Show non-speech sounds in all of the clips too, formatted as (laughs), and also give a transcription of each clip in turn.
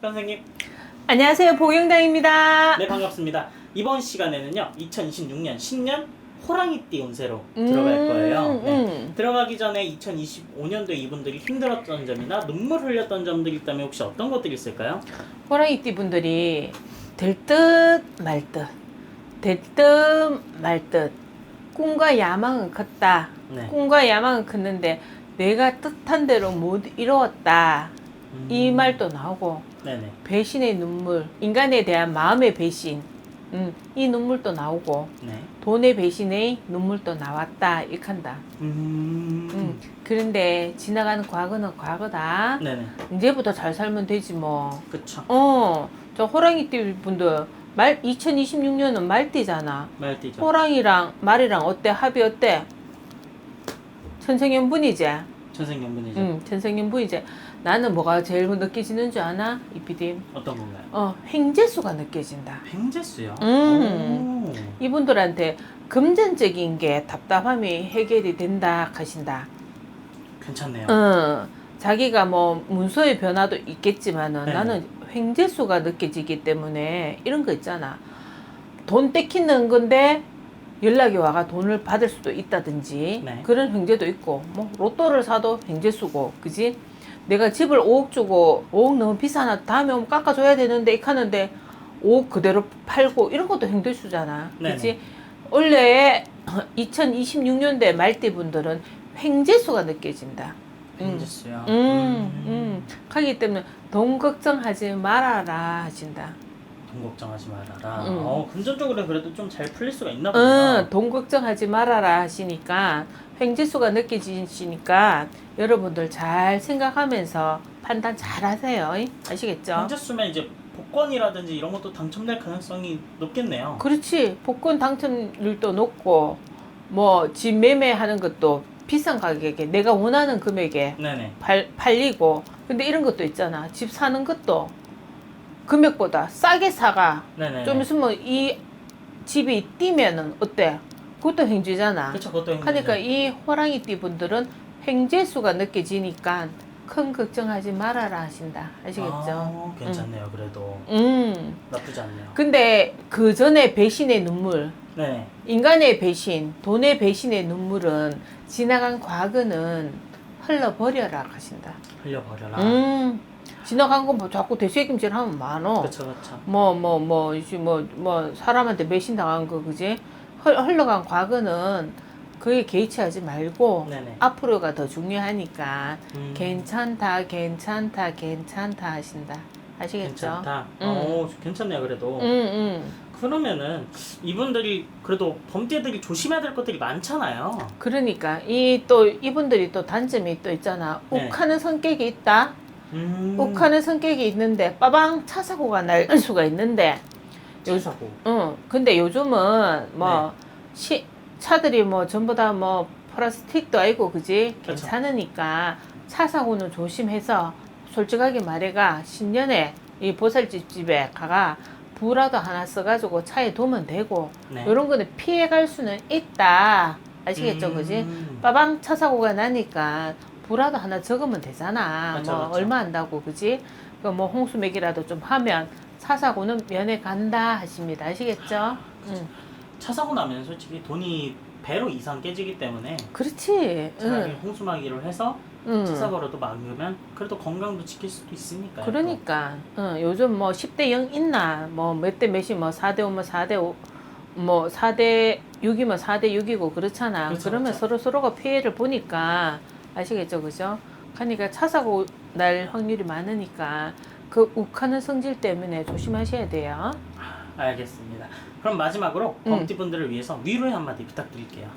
선생님, 안녕하세요. 복영당입니다. 네 반갑습니다. 이번 시간에는요, 2026년 신년 호랑이띠 운세로 음, 들어갈 거예요. 네. 음. 들어가기 전에 2025년도에 이분들이 힘들었던 점이나 눈물 흘렸던 점들이 있다면 혹시 어떤 것들이 있을까요? 호랑이띠 분들이 될 듯 말 듯, 될 듯 말 듯. 꿈과 야망은 컸다. 네. 꿈과 야망은 컸는데 내가 뜻한 대로 못 이루었다. 음, 이 말도 나오고 네네. 배신의 눈물, 인간에 대한 마음의 배신, 음, 이 눈물도 나오고 네. 돈의 배신의 눈물도 나왔다. 이칸다. 음. 음, 그런데 지나가는 과거는 과거다. 네네. 이제부터 잘 살면 되지 뭐. 그쵸. 어, 저 호랑이 띠 분들 말 2026년은 말띠잖아. 말띠죠. 호랑이랑 말이랑 어때? 합이 어때? 천생연분이지. 천생연분이죠. 응, 천생연분이지. 나는 뭐가 제일 느껴지는 줄 아나? 이피디. 어떤 건가요? 어, 횡재수가 느껴진다. 횡재수요. 음. 오. 이분들한테 금전적인 게 답답함이 해결이 된다 하신다. 괜찮네요. 어, 자기가 뭐 문서의 변화도 있겠지만은 네. 나는 횡재수가 느껴지기 때문에 이런 거 있잖아. 돈 떼키는 건데 연락이 와가 돈을 받을 수도 있다든지 네. 그런 횡재도 있고 뭐 로또를 사도 횡재수고 그지? 내가 집을 5억 주고 5억 너무 비싸나 다음에 오면 깎아줘야 되는데 이렇게 하는데 5억 그대로 팔고 이런 것도 횡재수잖아. 네네. 그지? 원래 (clears throat) 2026년대 말띠 분들은 횡재수가 느껴진다. 음. 횡재수요. 음, 음. 하기 때문에 돈 걱정하지 말아라 하신다. 돈 걱정하지 말아라. 음. 어, 금전적으로 그래도 좀 잘 풀릴 수가 있나 보네요. 응, 돈 걱정하지 말아라 하시니까 횡재수가 느껴지시니까 여러분들 잘 생각하면서 판단 잘 하세요. 아시겠죠? 횡재수면 이제 복권이라든지 이런 것도 당첨될 가능성이 높겠네요. 그렇지. 복권 당첨률도 높고 뭐 집 매매하는 것도 비싼 가격에 내가 원하는 금액에 네네. 팔, 팔리고 근데 이런 것도 있잖아 집 사는 것도 금액보다 싸게 사가 네네. 좀 있으면 이 집이 뛰면은 어때 그것도 횡재잖아 그렇죠. 그것도 횡재. 그러니까 이 호랑이 띠 분들은 횡재수가 느껴지니까 큰 걱정하지 말아라 하신다 아시겠죠 아, 괜찮네요. 그래도 음 나쁘지 않네요. 근데 그 전에 배신의 눈물 네네. 인간의 배신 돈의 배신의 눈물은 지나간 과거는 흘러버려라 하신다 흘려버려라. 음, 지나간 거뭐 자꾸 되새김질 하면 많어. 그렇죠, 그렇죠. 뭐, 뭐, 뭐, 이제 뭐, 뭐, 사람한테 매신 당한 거, 그지? 흘, 흘러간 과거는 그에 개의치하지 말고, 네네. 앞으로가 더 중요하니까, 음, 괜찮다, 괜찮다, 괜찮다 하신다. 아시겠죠? 괜찮다. 음. 어, 괜찮네요. 그래도. 응, 응. 그러면은 이분들이 그래도 범죄들이 조심해야 될 것들이 많잖아요. 그러니까, 이 또, 이분들이 또 단점이 또 있잖아. 네. 욱하는 성격이 있다? 음. 욱하는 성격이 있는데, 빠방 차 사고가 날 수가 있는데, 요, 사고. 응. 근데 요즘은 뭐 네. 시, 차들이 뭐 전부 다 뭐 플라스틱도 아니고 그지 그렇죠. 괜찮으니까 차 사고는 조심해서 솔직하게 말해가 신년에 이 보살집 집에 가가 부라도 하나 써가지고 차에 두면 되고 네. 요런 거는 피해갈 수는 있다 아시겠죠 음. 그지 빠방 차 사고가 나니까 부라도 하나 적으면 되잖아 그렇죠, 뭐 그렇죠. 얼마 안다고 그지 그뭐 홍수맥이라도 좀 하면 차 사고는 면해 간다 하십니다 아시겠죠 응. 차 사고 나면 솔직히 돈이 배로 이상 깨지기 때문에 그렇지 차라리 응. 홍수막이로 해서 응. 차 사고라도 막으면 그래도 건강도 지킬 수도 있으니까요. 그러니까 응, 요즘 뭐 10대 0 있나 뭐 몇 대 몇이 뭐 4대 5면 4대 5, 뭐 4대 6이면 4대 6이고 그렇잖아 그렇죠, 그러면 그렇죠. 서로 서로가 피해를 보니까 아시겠죠 그죠 그러니까 차 사고 날 확률이 많으니까 그 욱하는 성질 때문에 조심하셔야 돼요 알겠습니다. 그럼 마지막으로 음. 범띠분들을 위해서 위로의 한마디 부탁드릴게요.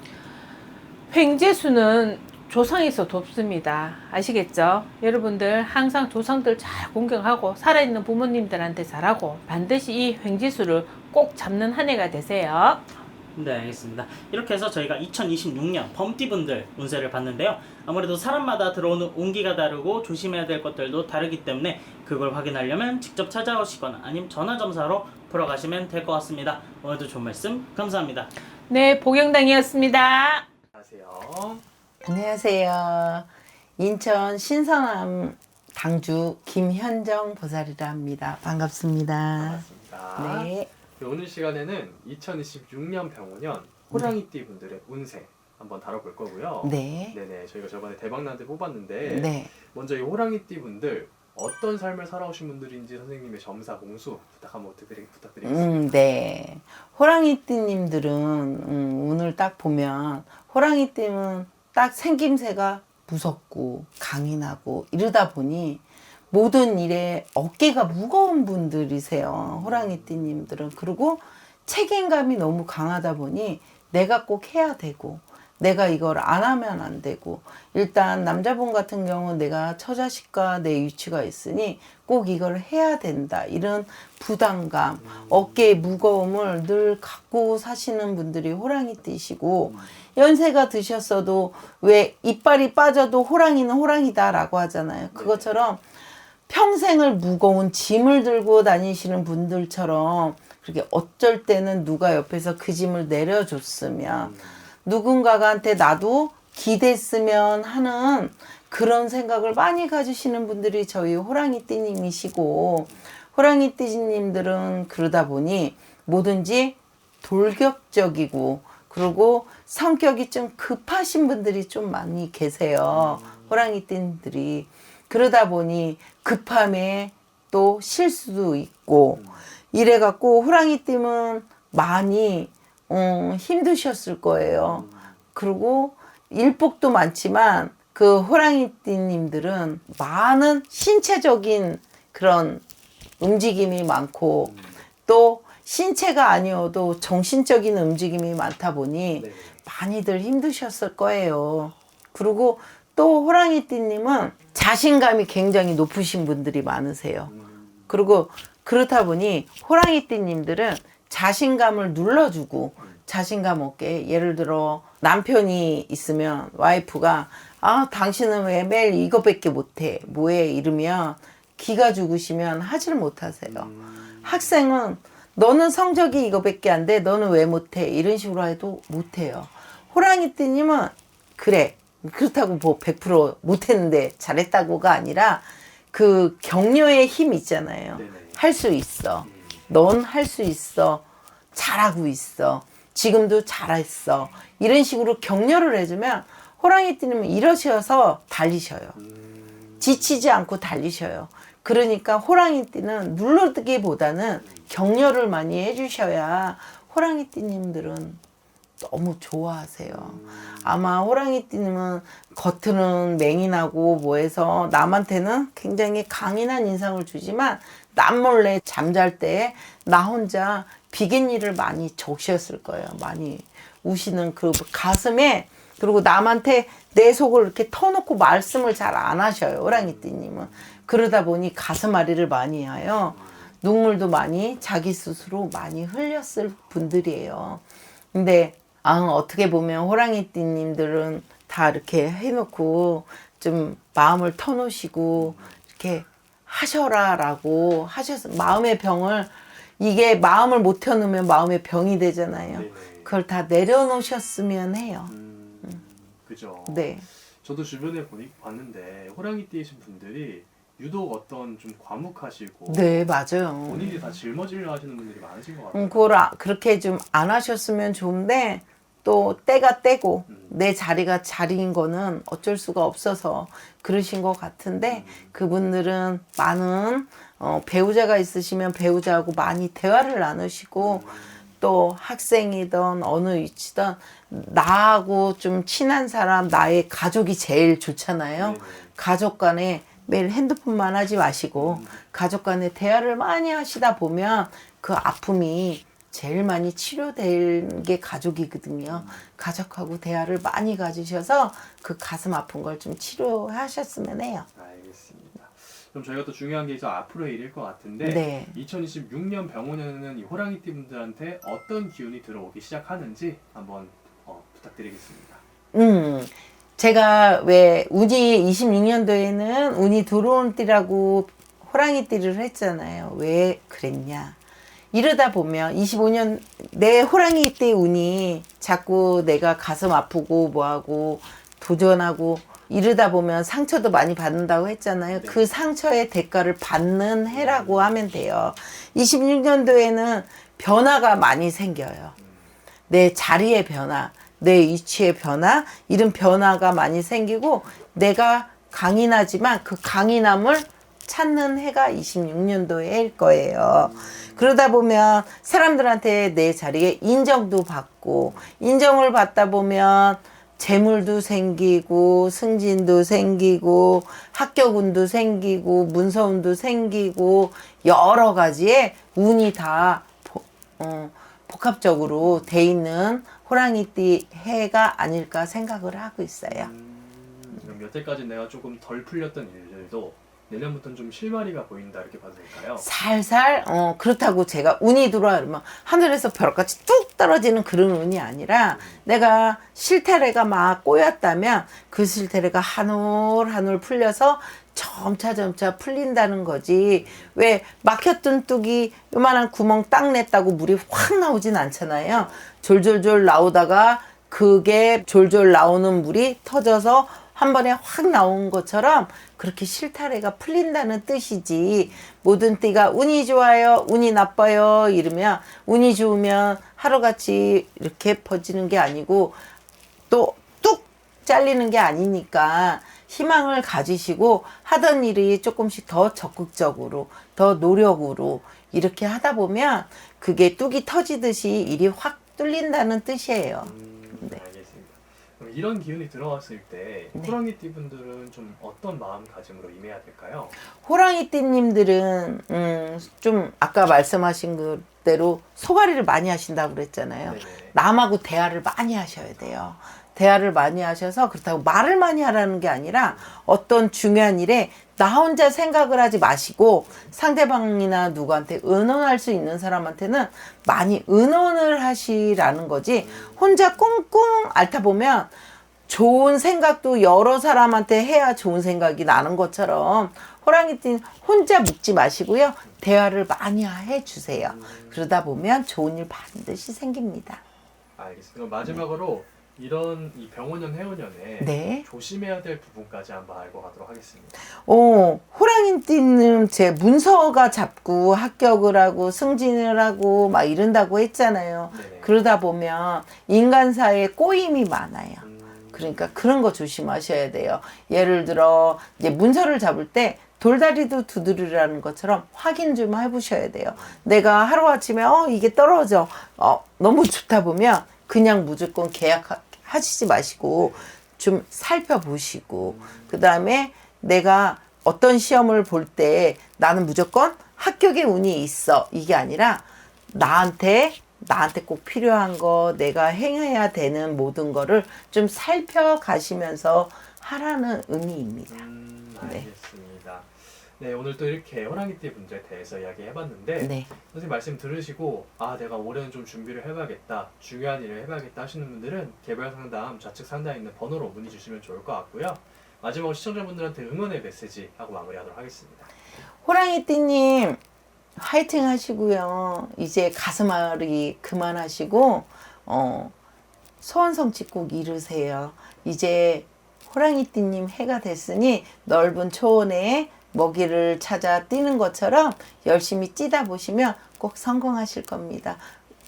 횡재수는 조상에서 돕습니다. 아시겠죠? 여러분들 항상 조상들 잘 공경하고 살아있는 부모님들한테 잘하고 반드시 이 횡재수를 꼭 잡는 한 해가 되세요. 네, 알겠습니다. 이렇게 해서 저희가 2026년 범띠분들 운세를 봤는데요. 아무래도 사람마다 들어오는 운기가 다르고 조심해야 될 것들도 다르기 때문에 그걸 확인하려면 직접 찾아오시거나 아니면 전화 점사로 풀어가시면 될 것 같습니다. 오늘도 좋은 말씀 감사합니다. 네, 복영당이었습니다. 안녕하세요. 안녕하세요. 인천 신성함 당주 김현정 보살이라 합니다. 반갑습니다. 반갑습니다. 네. 오늘 시간에는 2026년 병원년 호랑이띠 분들의 운세 한번 다뤄볼 거고요. 네. 네네 저희가 저번에 대박난데 뽑았는데 네. 먼저 이 호랑이띠 분들 어떤 삶을 살아오신 분들인지 선생님의 점사 공수 부탁 한번 부탁드리, 부탁드리겠습니다. 음, 네. 호랑이띠님들은 음, 오늘 딱 보면 호랑이띠는 딱 생김새가 무섭고 강인하고 이러다 보니 모든 일에 어깨가 무거운 분들이세요. 호랑이띠님들은. 그리고 책임감이 너무 강하다 보니 내가 꼭 해야 되고 내가 이걸 안 하면 안 되고 일단 남자분 같은 경우 내가 처자식과 내 위치가 있으니 꼭 이걸 해야 된다. 이런 부담감 어깨의 무거움을 늘 갖고 사시는 분들이 호랑이 띠시고 연세가 드셨어도 왜 이빨이 빠져도 호랑이는 호랑이다 라고 하잖아요. 그것처럼 평생을 무거운 짐을 들고 다니시는 분들처럼 그렇게 어쩔 때는 누가 옆에서 그 짐을 내려줬으면 누군가한테 나도 기댔으면 하는 그런 생각을 많이 가지시는 분들이 저희 호랑이띠님이시고 호랑이띠님들은 그러다 보니 뭐든지 돌격적이고 그리고 성격이 좀 급하신 분들이 좀 많이 계세요. 호랑이띠들이 그러다 보니 급함에 또 실수도 있고 이래갖고 호랑이띠는 많이 음, 힘드셨을 거예요. 그리고 일복도 많지만 그 호랑이 띠님들은 많은 신체적인 그런 움직임이 많고 또 신체가 아니어도 정신적인 움직임이 많다 보니 네. 많이들 힘드셨을 거예요. 그리고 또 호랑이 띠님은 자신감이 굉장히 높으신 분들이 많으세요. 그리고 그렇다 보니 호랑이띠님들은 자신감을 눌러주고 자신감 없게 예를 들어 남편이 있으면 와이프가 아 당신은 왜 매일 이거밖에 못해 뭐해 이러면 기가 죽으시면 하지를 못하세요. 학생은 너는 성적이 이거밖에 안 돼. 너는 왜 못해? 이런 식으로 해도 못해요. 호랑이띠님은 그래. 그렇다고 뭐 100% 못했는데 잘했다고가 아니라 그 격려의 힘 있잖아요. 할 수 있어. 넌 할 수 있어. 잘하고 있어. 지금도 잘했어. 이런 식으로 격려를 해주면 호랑이띠님은 이러셔서 달리셔요. 지치지 않고 달리셔요. 그러니까 호랑이띠는 눌러드기보다는 격려를 많이 해주셔야 호랑이띠님들은 너무 좋아하세요. 아마 호랑이띠님은 겉으로는 맹인하고 뭐해서 남한테는 굉장히 강인한 인상을 주지만 남 몰래 잠잘 때 나 혼자 비긴니를 많이 적셨을 거예요. 많이 우시는 그 가슴에 그리고 남한테 내 속을 이렇게 터놓고 말씀을 잘 안 하셔요. 호랑이띠님은. 그러다 보니 가슴 아리를 많이 해요. 눈물도 많이 자기 스스로 많이 흘렸을 분들이에요. 근데 아, 어떻게 보면 호랑이띠님들은 다 이렇게 해놓고 좀 마음을 터놓으시고 이렇게 하셔라라고 하셔서 마음의 병을 이게 마음을 못 터놓으면 마음의 병이 되잖아요. 네네. 그걸 다 내려놓으셨으면 해요. 음, 그죠. 네. 저도 주변에 보니 봤는데 호랑이띠이신 분들이 유독 어떤 좀 과묵하시고 네, 맞아요. 본인이 다 짊어지려 하시는 분들이 많으신 것 같아요. 음, 그걸 아- 그렇게 좀 안 하셨으면 좋은데 또 때가 때고 음. 내 자리가 자리인 거는 어쩔 수가 없어서 그러신 것 같은데 그분들은 많은 어, 배우자가 있으시면 배우자하고 많이 대화를 나누시고 또 학생이든 어느 위치든 나하고 좀 친한 사람 나의 가족이 제일 좋잖아요. 네네. 가족 간에 매일 핸드폰만 하지 마시고 가족 간에 대화를 많이 하시다 보면 그 아픔이 제일 많이 치료될 게 가족이거든요. 가족하고 대화를 많이 가지셔서 그 가슴 아픈 걸 좀 치료하셨으면 해요. 알겠습니다. 그럼 저희가 또 중요한 게 이제 앞으로의 일일 것 같은데 네. 2026년 병원에는 이 호랑이띠 분들한테 어떤 기운이 들어오기 시작하는지 한번 어, 부탁드리겠습니다. 음, 제가 왜 운이 26년도에는 운이 들어온 띠라고 호랑이 띠를 했잖아요. 왜 그랬냐? 이러다 보면 25년 내 호랑이 띠 운이 자꾸 내가 가슴 아프고 뭐하고 도전하고 이러다 보면 상처도 많이 받는다고 했잖아요. 네. 그 상처의 대가를 받는 해라고 하면 돼요. 26년도에는 변화가 많이 생겨요. 내 자리의 변화, 내 위치의 변화, 이런 변화가 많이 생기고 내가 강인하지만 그 강인함을 찾는 해가 26년도의 해일 거예요. 그러다 보면 사람들한테 내 자리에 인정도 받고 인정을 받다 보면 재물도 생기고 승진도 생기고 합격운도 생기고 문서운도 생기고 여러 가지의 운이 다 보- 어, 복합적으로 돼 있는 호랑이띠 해가 아닐까 생각을 하고 있어요. 음, 여태까지 내가 조금 덜 풀렸던 일들도 내년부터는 좀 실마리가 보인다 이렇게 봐도 될까요? 살살? 어 그렇다고 제가 운이 들어와 그러면 하늘에서 벼락같이 뚝 떨어지는 그런 운이 아니라 내가 실타래가 막 꼬였다면 그 실타래가 한 올 한 올 풀려서 점차 점차 풀린다는 거지. 왜 막혔던 뚝이 요만한 구멍 딱 냈다고 물이 확 나오진 않잖아요. 졸졸졸 나오다가 그게 졸졸 나오는 물이 터져서 한 번에 확 나온 것처럼 그렇게 실타래가 풀린다는 뜻이지 모든 띠가 운이 좋아요 운이 나빠요 이러면 운이 좋으면 하루같이 이렇게 퍼지는 게 아니고 또 뚝 잘리는 게 아니니까 희망을 가지시고 하던 일이 조금씩 더 적극적으로 더 노력으로 이렇게 하다 보면 그게 뚝이 터지듯이 일이 확 뚫린다는 뜻이에요. 그럼 이런 기운이 들어왔을 때 네. 호랑이띠 분들은 좀 어떤 마음가짐으로 임해야 될까요? 호랑이띠님들은 음, 좀 아까 말씀하신 그대로 소가리를 많이 하신다고 그랬잖아요. 네네. 남하고 대화를 많이 하셔야 돼요. 대화를 많이 하셔서 그렇다고 말을 많이 하라는 게 아니라 어떤 중요한 일에 나 혼자 생각을 하지 마시고 상대방이나 누구한테 의논할 수 있는 사람한테는 많이 의논을 하시라는 거지 혼자 꿍꿍 앓다 보면 좋은 생각도 여러 사람한테 해야 좋은 생각이 나는 것처럼 호랑이띠는 혼자 묵지 마시고요. 대화를 많이 해 주세요. 그러다 보면 좋은 일 반드시 생깁니다. 알겠습니다. 마지막으로 이런 이 병원년 해원년에 네. 조심해야 될 부분까지 한번 알고 가도록 하겠습니다. 어, 호랑이 띠는 제 문서가 잡고 합격을 하고 승진을 하고 막 이런다고 했잖아요. 네네. 그러다 보면 인간사에 꼬임이 많아요. 음, 그러니까 그런 거 조심하셔야 돼요. 예를 들어 이제 문서를 잡을 때 돌다리도 두드리라는 것처럼 확인 좀 해보셔야 돼요. 내가 하루아침에 어 이게 떨어져 어 너무 좋다 보면 그냥 무조건 계약 하시지 마시고 좀 살펴보시고 그 다음에 내가 어떤 시험을 볼 때 나는 무조건 합격의 운이 있어 이게 아니라 나한테 나한테 꼭 필요한 거 내가 행해야 되는 모든 거를 좀 살펴가시면서 하라는 의미입니다. 음, 네. 네, 오늘 또 이렇게 호랑이띠 분들에 대해서 이야기해봤는데 네. 선생님 말씀 들으시고 아 내가 올해는 좀 준비를 해봐야겠다 중요한 일을 해봐야겠다 하시는 분들은 개별 상담 좌측 상단에 있는 번호로 문의 주시면 좋을 것 같고요 마지막으로 시청자분들한테 응원의 메시지 하고 마무리하도록 하겠습니다 호랑이띠님 화이팅 하시고요. 이제 가슴앓이 그만하시고 어, 소원성취 꼭 이루세요. 이제 호랑이띠님 해가 됐으니 넓은 초원에 먹이를 찾아 뛰는 것처럼 열심히 뛰다 보시면 꼭 성공하실 겁니다.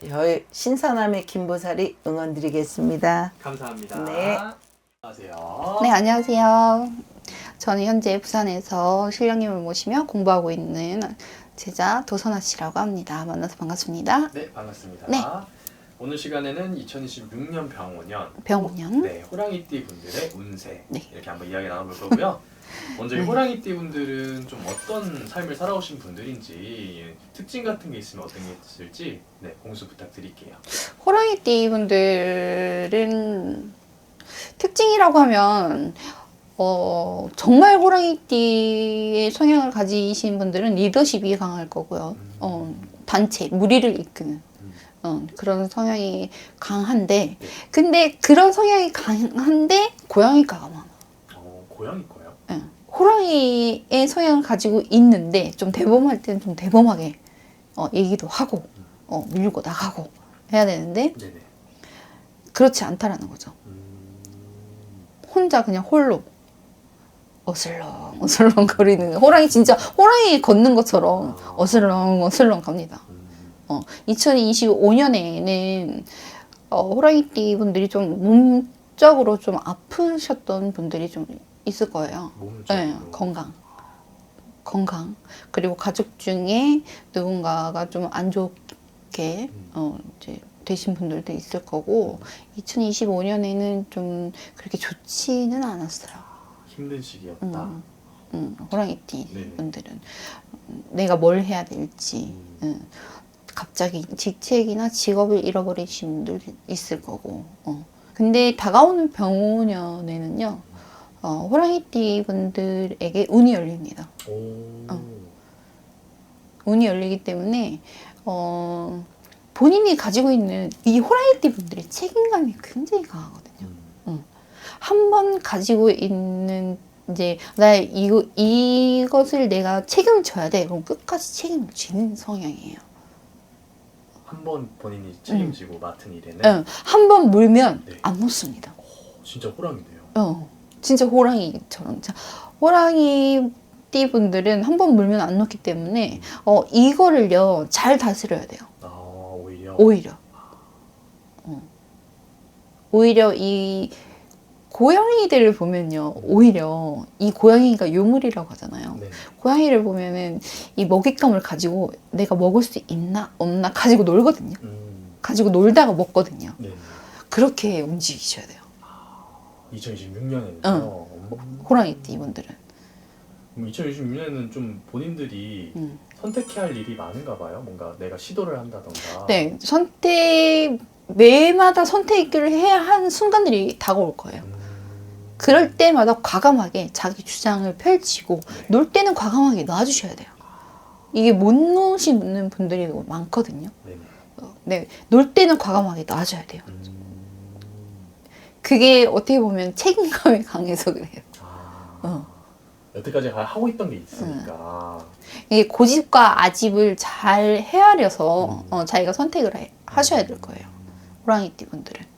저희 신선함의 김보살이 응원드리겠습니다. 감사합니다 네. 안녕하세요 네, 안녕하세요. 저는 현재 부산에서 신령님을 모시며 공부하고 있는 제자 도선아 씨라고 합니다. 만나서 반갑습니다. 네 반갑습니다 네. 오늘 시간에는 2026년 병원년 병원년. 네, 호랑이띠 분들의 운세 네. 이렇게 한번 이야기 나눠볼 거고요. 먼저 이 호랑이띠 분들은 좀 어떤 삶을 살아오신 분들인지 특징 같은 게 있으면 어떤 게 있을지 네, 공수 부탁드릴게요. 호랑이띠 분들은 특징이라고 하면 어, 정말 호랑이띠의 성향을 가지신 분들은 리더십이 강할 거고요. 어, 단체, 무리를 이끄는 어, 그런 성향이 강한데, 근데 그런 성향이 강한데 고양이과가 많아. 어, 고양이 거요? 예. 호랑이의 성향을 가지고 있는데 좀 대범할 때는 좀 대범하게 어, 얘기도 하고 어, 밀고 나가고 해야 되는데 네네. 그렇지 않다라는 거죠. 음, 혼자 그냥 홀로 어슬렁 어슬렁 (laughs) 거리는 호랑이 진짜 호랑이 걷는 것처럼 어슬렁 어슬렁 갑니다. 어, 2025년에는 어, 호랑이띠 분들이 좀 몸적으로 좀 아프셨던 분들이 좀 있을 거예요. 네, 건강. 건강. 그리고 가족 중에 누군가가 좀 안 좋게 어, 이제 되신 분들도 있을 거고 2025년에는 좀 그렇게 좋지는 않았어요. 힘든 시기였다. 음, 음, 호랑이띠. 분들은 음, 내가 뭘 해야 될지 음, 갑자기 직책이나 직업을 잃어버리신 분들 있을 거고 어. 근데 다가오는 병원년에는요 어, 호랑이띠 분들에게 운이 열립니다 오. 어. 운이 열리기 때문에 어, 본인이 가지고 있는 이 호랑이띠 분들의 책임감이 굉장히 강하거든요 음. 한번 가지고 있는 이제 나 이거 이것을 내가 책임져야 돼. 그럼 끝까지 책임을 지는 성향이에요. 한 번 본인이 책임지고 맡은 일에는 응. 한번 물면 네. 안 놓습니다. 진짜 호랑이네요. 어. 진짜 호랑이처럼. 자, 호랑이 띠 분들은 한 번 물면 안 놓기 때문에 어 이거를요 잘 다스려야 돼요. 아 오히려 오히려. 어. 오히려 이 고양이들을 보면요. 오히려 이 고양이가 유물이라고 하잖아요. 네. 고양이를 보면은 이 먹잇감을 가지고 내가 먹을 수 있나 없나 가지고 놀거든요. 음. 가지고 놀다가 먹거든요. 네. 그렇게 움직이셔야 돼요. 2026년에는요. 응. 호랑이띠 이분들은. 2026년에는 좀 본인들이 음. 선택해야 할 일이 많은가 봐요. 뭔가 내가 시도를 한다던가. 네, 선택 매마다 선택을 해야 하는 순간들이 다가올 거예요. 음. 그럴 때마다 과감하게 자기 주장을 펼치고 놀 때는 과감하게 놔주셔야 돼요. 이게 못 놓으시는 분들이 많거든요. 네네. 어, 네, 놀 때는 과감하게 놔줘야 돼요. 음. 그게 어떻게 보면 책임감이 (laughs) 강해서 그래요. 아. 어. 여태까지 하고 있던 게 있으니까. 이게 고집과 아집을 잘 헤아려서 음. 어, 자기가 선택을 해- 하셔야 될 거예요. 호랑이띠 분들은.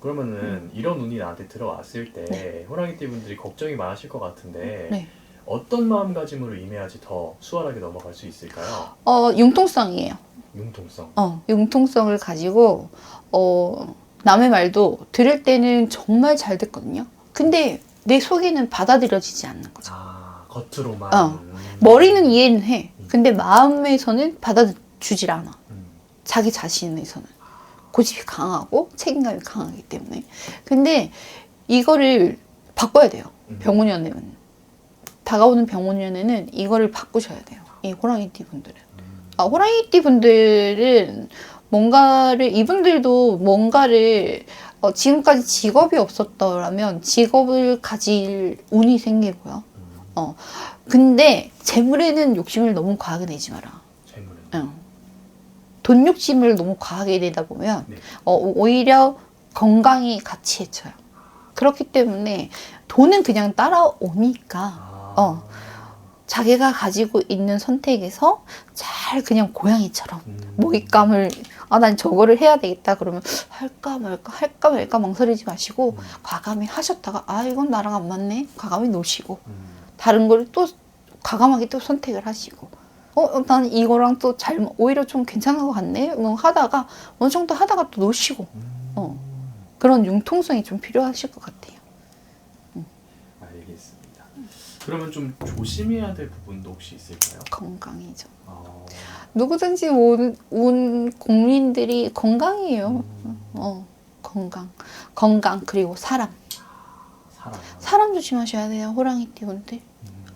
그러면은 이런 운이 나한테 들어왔을 때 호랑이띠 분들이 걱정이 많으실 것 같은데 네. 어떤 마음가짐으로 임해야지 더 수월하게 넘어갈 수 있을까요? 어, 융통성이에요. 융통성. 어, 융통성을 가지고 어, 남의 말도 들을 때는 정말 잘 듣거든요. 근데 내 속에는 받아들여지지 않는 거죠. 아 겉으로만. 어. 음. 머리는 이해는 해. 근데 마음에서는 받아주질 않아. 음. 자기 자신에서는. 고집이 강하고 책임감이 강하기 때문에. 근데 이거를 바꿔야 돼요. 음. 병원연애는. 다가오는 병원연애는 이거를 바꾸셔야 돼요. 이 호랑이띠 분들은. 아, 호랑이띠 분들은 뭔가를, 이분들도 뭔가를, 어, 지금까지 직업이 없었더라면 직업을 가질 운이 생기고요. 어. 근데 재물에는 욕심을 너무 과하게 내지 마라. 재물은. 응. 돈 욕심을 너무 과하게 내다 보면 네. 어, 오히려 건강이 같이 해쳐요. 그렇기 때문에 돈은 그냥 따라오니까 아. 어. 자기가 가지고 있는 선택에서 잘 그냥 고양이처럼 음. 먹잇감을 아 난 저거를 해야 되겠다 그러면 할까 말까 할까 말까 망설이지 마시고 음. 과감히 하셨다가 아 이건 나랑 안 맞네 과감히 놓으시고 음. 다른 걸 또 과감하게 또 선택을 하시고 어 난 이거랑 또 잘 오히려 좀 괜찮은 것 같네 뭐 하다가 어느 정도 하다가 또 놓으시고 음. 어 그런 융통성이 좀 필요하실 것 같아요. 알겠습니다. 그러면 좀 조심해야 될 부분도 혹시 있을까요? 건강이죠. 어. 누구든지 온, 온 국민들이 건강이에요. 음. 어 건강 건강 그리고 사람 사람. 사람 조심하셔야 돼요 호랑이띠 분들. 음.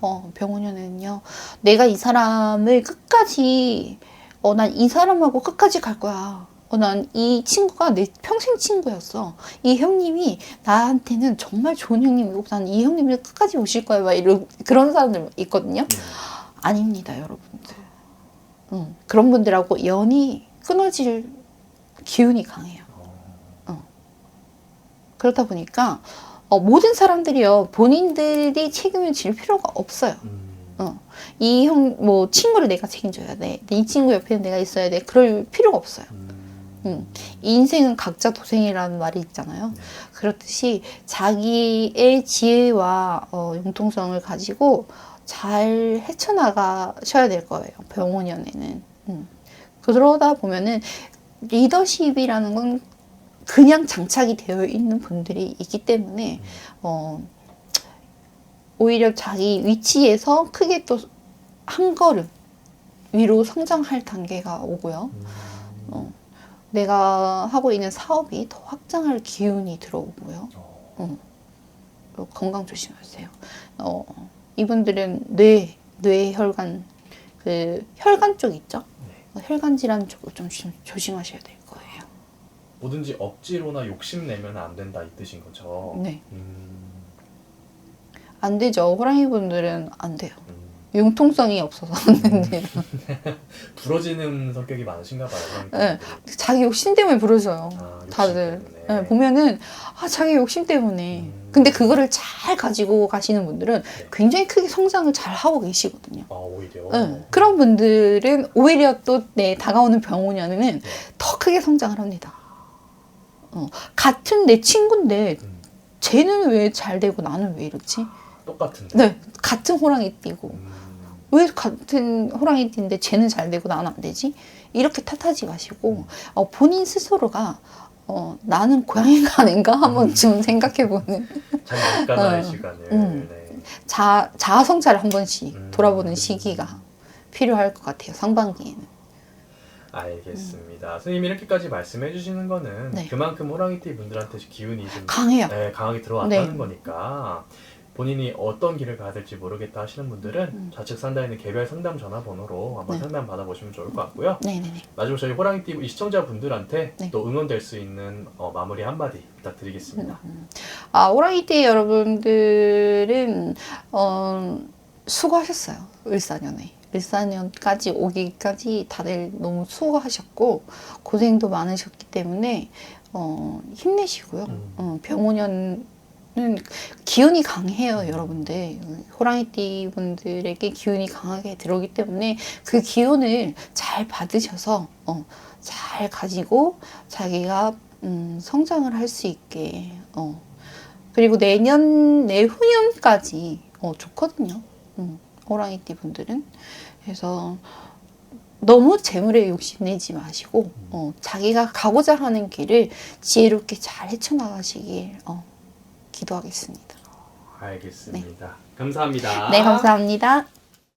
어, 병원에는요. 내가 이 사람을 끝까지, 어, 난 이 사람하고 끝까지 갈 거야. 어, 난 이 친구가 내 평생 친구였어. 이 형님이 나한테는 정말 좋은 형님이고, 난 이 형님을 끝까지 모실 거야. 막 이런, 그런 사람들 있거든요. 네. 아닙니다, 여러분들. 음, 그런 분들하고 연이 끊어질 기운이 강해요. 어. 그렇다 보니까, 어, 모든 사람들이요, 본인들이 책임을 질 필요가 없어요. 음. 어. 이 형, 뭐, 친구를 내가 책임져야 돼. 이 친구 옆에는 내가 있어야 돼. 그럴 필요가 없어요. 음. 음. 인생은 각자 도생이라는 말이 있잖아요. 그렇듯이 자기의 지혜와 어, 융통성을 가지고 잘 헤쳐나가셔야 될 거예요. 병원연에는. 음. 그러다 보면은 리더십이라는 건 그냥 장착이 되어 있는 분들이 있기 때문에 어, 오히려 자기 위치에서 크게 또 한 걸음 위로 성장할 단계가 오고요. 어, 내가 하고 있는 사업이 더 확장할 기운이 들어오고요. 어, 건강 조심하세요. 어, 이분들은 뇌, 뇌 혈관, 그 혈관 쪽 있죠? 어, 혈관 질환 쪽을 좀 조- 조심하셔야 될 거예요. 뭐든지 억지로나 욕심 내면 안 된다 이 뜻인 거죠. 네, 음, 안 되죠. 호랑이 분들은 안 돼요. 음. 융통성이 없어서 안 됩니다. (laughs) 부러지는 성격이 많으신가 봐요. 호랑이 네. 자기 욕심 때문에 부르져요. 아, 욕심 다들 때문에. 네, 보면은 아 자기 욕심 때문에 음. 근데 그거를 잘 가지고 가시는 분들은 네. 굉장히 크게 성장을 잘 하고 계시거든요. 아 오히려. 네. 그런 분들은 오히려 또 내 다가오는 병원에는 네. 더 크게 성장을 합니다. 어, 같은 내 친구인데 음, 쟤는 왜 잘 되고 나는 왜 이렇지? 똑같은데. 네, 같은 호랑이 띠고 음, 왜 같은 호랑이 띠인데 쟤는 잘 되고 나는 안 되지? 이렇게 탓하지 마시고 어, 본인 스스로가 어, 나는 고양이가 (laughs) 아닌가 한번 좀 생각해보는 객관화의 어, 시간을. 음. 네. 자, 자아 성찰을 한 번씩 음. 돌아보는 시기가 필요할 것 같아요. 상반기에는. 알겠습니다. 선생님이 이렇게까지 말씀해 주시는 거는 네. 그만큼 호랑이띠 분들한테 기운이 좀 강해요. 네, 강하게 들어왔다는 네. 거니까 본인이 어떤 길을 가야 될지 모르겠다 하시는 분들은 음. 좌측 상단에 있는 개별 상담 전화번호로 한번 네. 상담 받아보시면 좋을 것 같고요. 네네네. 마지막 저희 호랑이띠 이 시청자분들한테 네. 또 응원될 수 있는 어, 마무리 한마디 부탁드리겠습니다. 아, 오랑이띠 여러분들은, 어, 수고하셨어요. 을사년에. 을사년까지 오기까지 다들 너무 수고하셨고, 고생도 많으셨기 때문에, 어, 힘내시고요. 음. 어, 병원년은 기운이 강해요, 여러분들. 호랑이띠 분들에게 기운이 강하게 들어오기 때문에 그 기운을 잘 받으셔서, 어, 잘 가지고 자기가 음, 성장을 할 수 있게 어. 그리고 내년 내후년까지 어, 좋거든요. 음, 호랑이띠 분들은 그래서 너무 재물에 욕심내지 마시고 어, 자기가 가고자 하는 길을 지혜롭게 잘 헤쳐나가시길 어, 기도하겠습니다. 알겠습니다. 감사합니다. 네, 감사합니다.